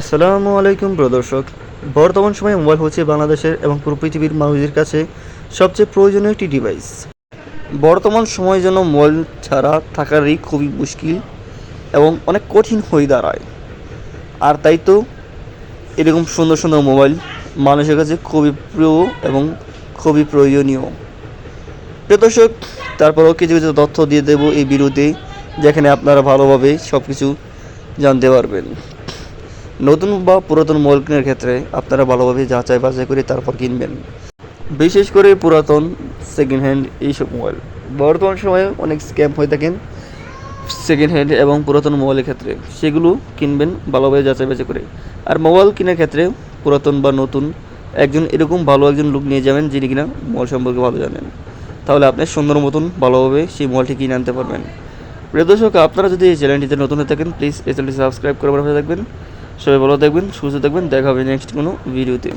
আসসালামু আলাইকুম প্রদর্শক বর্তমান সময়ে মোবাইল হচ্ছে বাংলাদেশের এবং পুরো পৃথিবীর মানুষদের কাছে সবচেয়ে প্রয়োজনীয় একটি ডিভাইস বর্তমান সময় যেন মোবাইল ছাড়া থাকারই খুবই মুশকিল এবং অনেক কঠিন হয়ে দাঁড়ায়। আর তাই তো এরকম সুন্দর সুন্দর মোবাইল মানুষের কাছে খুবই প্রিয় এবং খুবই প্রয়োজনীয়। প্রদর্শক তারপরও কিছু কিছু তথ্য দিয়ে দেবো এই ভিডিওতে, যেখানে আপনারা ভালোভাবে সব কিছু জানতে পারবেন। নতুন বা পুরাতন মোবাইল কেনার ক্ষেত্রে আপনারা ভালোভাবে যাচাই বাছাই করে তারপর কিনবেন। বিশেষ করে পুরাতন সেকেন্ড হ্যান্ড এইসব মোবাইল বর্তমান সময়ে অনেক স্ক্যাম হয়ে থাকেন সেকেন্ড হ্যান্ড এবং পুরাতন মোবাইলের ক্ষেত্রে। সেগুলো কিনবেন ভালোভাবে যাচাই বাছাই করে। আর মোবাইল কেনার ক্ষেত্রে পুরাতন বা নতুন, একজন এরকম ভালো একজন লোক নিয়ে যাবেন যিনি কিনা মোবাইল সম্পর্কে ভালো জানেন। তাহলে আপনি সুন্দর মতন ভালোভাবে সেই মোবাইলটি কিনে আনতে পারবেন। প্রিয় দর্শক, আপনারা যদি এই চ্যানেলটিতে নতুন হয়ে থাকেন প্লিজ এই চ্যানেলটি সাবস্ক্রাইব করে পাশে থাকবেন। সবাই ভালো থাকবেন সুস্থ থাকবেন দেখা হবে নেক্সট কোনো ভিডিওতে